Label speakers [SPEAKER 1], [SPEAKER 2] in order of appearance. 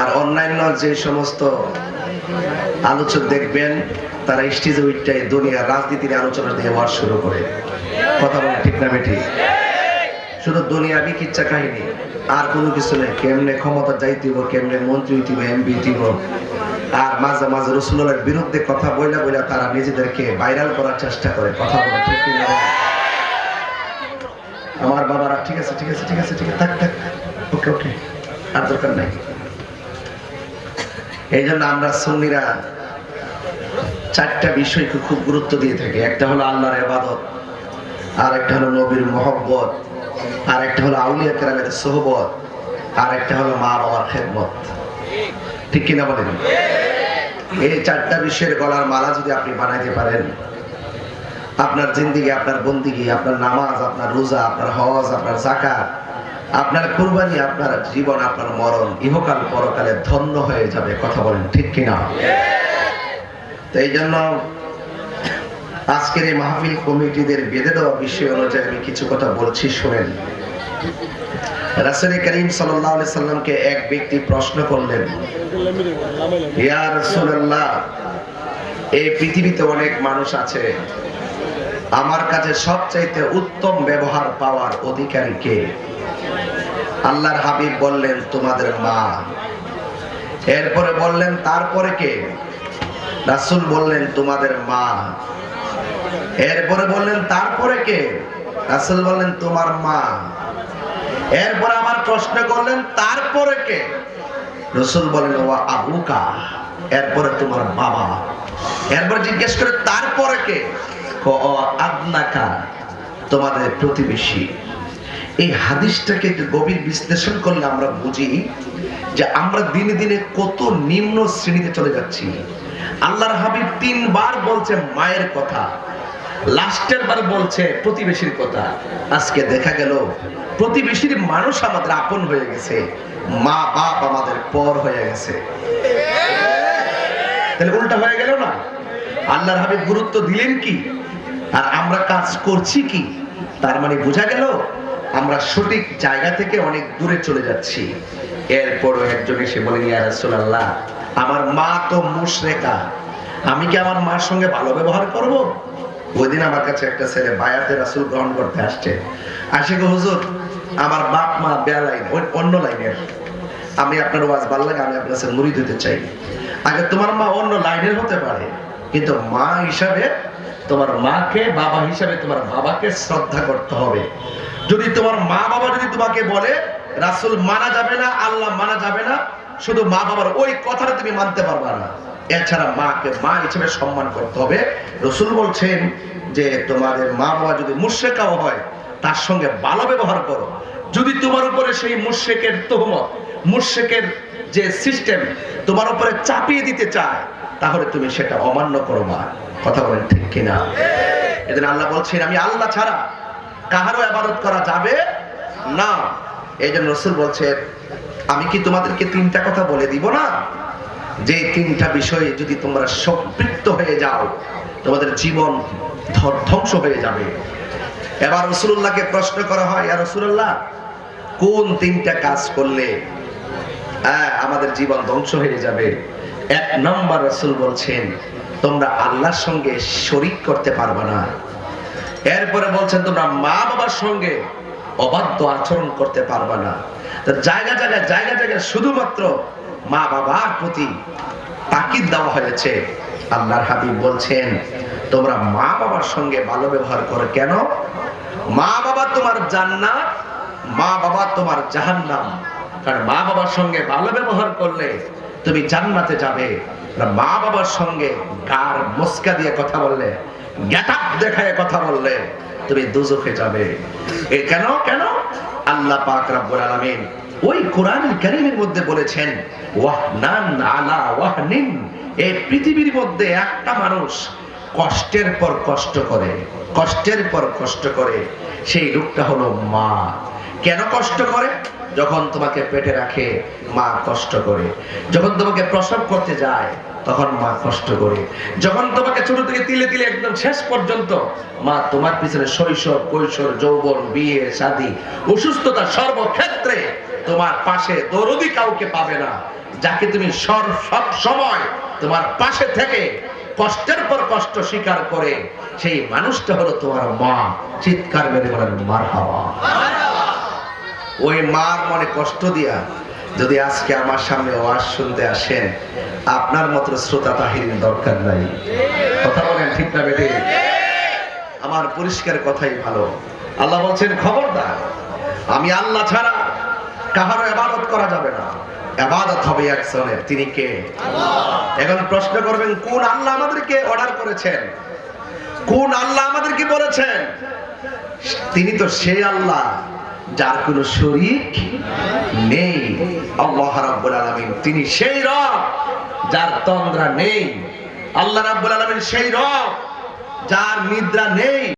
[SPEAKER 1] আর অন্যান্য যে সমস্ত আলোচক দেখবেন, তারা স্টেজে উইটাই দুনিয়া রাজনীতির আলোচনা দিয়ে ওয়ার শুরু করে। কথা বলে ঠিক না বেটি শুধু দুনিয়াবি কিচ্ছা কাহিনী, আর কোনো কিছু নেই। কেমনে ক্ষমতা যাইতিব কেমনে মন্ত্রী হইতিব এমপি হইতিব আর মাঝে মাঝে রসুলের বিরুদ্ধে কথা বইলা বইলা তারা নিজেদেরকে ভাইরাল করার চেষ্টা করে। কথা বলে ঠিক না আমার বাবারা, ঠিক আছে ঠিক আছে ঠিক আছে ঠিক আছে, থাক থাক। ওকে ওকে। আর দরকার নাই। এই জন্য আমরা সুন্নিরা চারটা বিষয়কে খুব গুরুত্ব দিয়ে থাকি। একটা হলো আল্লাহর এবাদত আর একটা হলো নবীর মহব্বত আর একটা হলো আউলিয়া কেরামের সোহবত আর একটা হলো মা বাবার খেদমত। ঠিক কিনা বলেন? এই চারটা বিষয়ের গলার মালা যদি আপনি বানাইতে পারেন, আপনার জিন্দিগি, আপনার বন্দিগি, আপনার নামাজ, আপনার রোজা, আপনার হজ, আপনার জাকাত আপনার কুরবানি, আপনার জীবন, আপনার মরণ ইহকাল পরকালে ধন্য হয়ে যাবে, কথা বলেন ঠিক কিনা? তো এই জন্য আজকের এই মাহফিল কমিটিদের বেঁধে দেওয়া বিষয় অনুযায়ী আমি কিছু কথা বলছি, শোনেন। রাসুল করিম সাল্লাহ সাল্লামকে এক ব্যক্তি প্রশ্ন করলেন, ইয়া রাসূলুল্লাহ, এই পৃথিবীতে অনেক মানুষ আছে, আমার কাছে সবচাইতে উত্তম ব্যবহার পাওয়ার অধিকারী কে? আল্লাহর হাবিব বললেন, তোমাদের মা। এরপরে বললেন, তারপরে কে? রাসুল বললেন, তোমাদের মা। এরপরে বললেন, তারপরে কে? রাসূল বললেন, তোমার মা। এরপরে আবার প্রশ্ন করলেন, তারপরে কে? রসুল বলেন ও আবুকা। এরপরে, তোমার বাবা। এরপর জিজ্ঞেস করে, তারপরে কে? আদনাকা, তোমাদের প্রতিবেশী। এই হাদিসটাকে গভীর বিশ্লেষণ করলে আমরা বুঝি যে আমরা দিনে দিনে কত নিম্ন শ্রেণীতে চলে যাচ্ছি। আল্লাহর হাবিব তিনবার বলছে মায়ের কথা, লাস্টের বার বলছে প্রতিবেশীর কথা। আজকে দেখা গেল, প্রতিবেশীর মানুষ আমাদের আপন হয়ে গেছে, মা বাপ আমাদের পর হয়ে গেছে। তাহলে উল্টা হয়ে গেল না? আল্লাহর হাবিব গুরুত্ব দিলেন কি? আর আমরা কাজ করছি কি? তার মানে বোঝা গেল আমরা সঠিক জায়গা থেকে অনেক দূরে চলে যাচ্ছি। এরপরও একজন এসে বলেন রাসূলুল্লাহ, আমার মা তো মুশরেকা। আমি কি আমার মার সঙ্গে ভালো ব্যবহার করব? ওই দিন আমার কাছে একটা ছেলে বায়াতে রাসূল গ্রহণ করতে আসছে। আসে গো, হুজুর, আমার বাপ মা বেয়া লাইন অন্য লাইনের। আমি আপনার ওয়াজ ভালো লাগে, আমি আপনার কাছে মুড়ি দিতে চাই। আগে তোমার মা অন্য লাইনের হতে পারে। কিন্তু মা হিসাবে তোমার মাকে, বাবা হিসাবে তোমার বাবাকে শ্রদ্ধা করতে হবে। যদি তোমার মা বাবা যদি তোমাকে বলে, রাসুল মানা যাবে না, আল্লাহ মানা যাবে না, শুধু মা বাবার ওই কথাটা তুমি মানতে পারবা না। এছাড়া মাকে মা হিসেবে সম্মান করতে হবে। রসুল বলছেন যে, তোমাদের মা বাবা যদি মুর্শেকাও হয়, তার সঙ্গে ভালো ব্যবহার করো। যদি তোমার উপরে সেই মুর্শেকের তহমত মুর্শেকের যে সিস্টেম তোমার উপরে চাপিয়ে দিতে চায় তাহলে তুমি সেটা অমান্য করো মা। কথা বলেন ঠিক কিনা? এদিন আল্লাহ বলছেন, আমি আল্লাহ ছাড়া কাহারও আবাদত করা যাবে না। এই জন্য রসুল বলছেন আমি কি তোমাদেরকে তিনটা কথা বলে দিব না? যে তিনটা বিষয়ে যদি তোমরা সম্পৃক্ত হয়ে যাও, তোমাদের জীবন ধ্বংস হয়ে যাবে। এবার রসুল্লাহকে প্রশ্ন করা হয় আর রসুল্লাহ কোন তিনটা কাজ করলে আমাদের জীবন ধ্বংস হয়ে যাবে? এক নম্বর রসুল বলছেন, তোমরা আল্লাহর সঙ্গে শরিক করতে পারবে না। এরপরে বলছেন, তোমরা মা বাবার সঙ্গে অবাধ্য আচরণ করতে পারবে না। জায়গা জায়গায় জায়গা জায়গায় শুধুমাত্র মা বাবার প্রতি তাকিদ দেওয়া হয়েছে। আল্লাহর হাবিব বলছেন, তোমরা মা বাবার সঙ্গে ভালো ব্যবহার করো কেন? মা বাবা তোমার জান্নাত মা বাবা তোমার জাহান্নাম। কারণ মা বাবার সঙ্গে ভালো ব্যবহার করলে তুমি জান্নাতে যাবে। মা বাবার সঙ্গে গার মস্কা দিয়ে কথা বললে গ্যাটাপ দেখায় কথা বললে, তুমি দুজখে যাবে। এ কেন? কেন? আল্লাহ পাক রাব্বুল আলামিন ওই কোরআন কারীমের মধ্যে বলেছেন, ওয়াহনান আলা ওয়াহনিন। এই পৃথিবীর মধ্যে একটা মানুষ কষ্টের পর কষ্ট করে, কষ্টের পর কষ্ট করে, সেই রূপটা হলো মা। কেন কষ্ট করে? যখন তোমাকে পেটে রাখে, মা কষ্ট করে। যখন তোমাকে প্রসব করতে যায়, তখন মা কষ্ট করে। যখন তোমাকে ছোট থেকে তিলে তিলে একদম শেষ পর্যন্ত, মা তোমার পিছনে শৈশব, কৈশোর, যৌবন, বিয়ে, শাদী, অসুস্থতা সর্বক্ষেত্রে তোমার পাশে দরদি কাউকে পাবে না। যাকে তুমি সর, সব সময় তোমার পাশে থেকে কষ্টের পর কষ্ট স্বীকার করে, সেই মানুষটা হলো তোমার মা। চিৎকার মেরে বলেন মার হাওয়া ওই মার মনে কষ্ট দিয়া যদি আজকে আমার সামনে ওয়াজ শুনতে আসেন, আপনার মতো শ্রোতা তাহিরের দরকার নাই। কথা বলেন ঠিক না বেটে আমার পরিষ্কার কথাই ভালো। আল্লাহ বলছেন, খবরদার, আমি আল্লাহ ছাড়া কাহারও এবাদত করা যাবে না। এবাদত হবে একজনের, তিনি কে? এখন প্রশ্ন করবেন, কোন আল্লাহ আমাদেরকে অর্ডার করেছেন? কোন আল্লাহ আমাদেরকে বলেছেন? তিনি তো সেই আল্লাহ। যার কোনো শরীর নেই। আল্লাহ রাব্বুল আলামিন, তিনি সেই রব যার তন্দ্রা নেই। আল্লাহ রাব্বুল আলামিন সেই রব যার নিদ্রা নেই।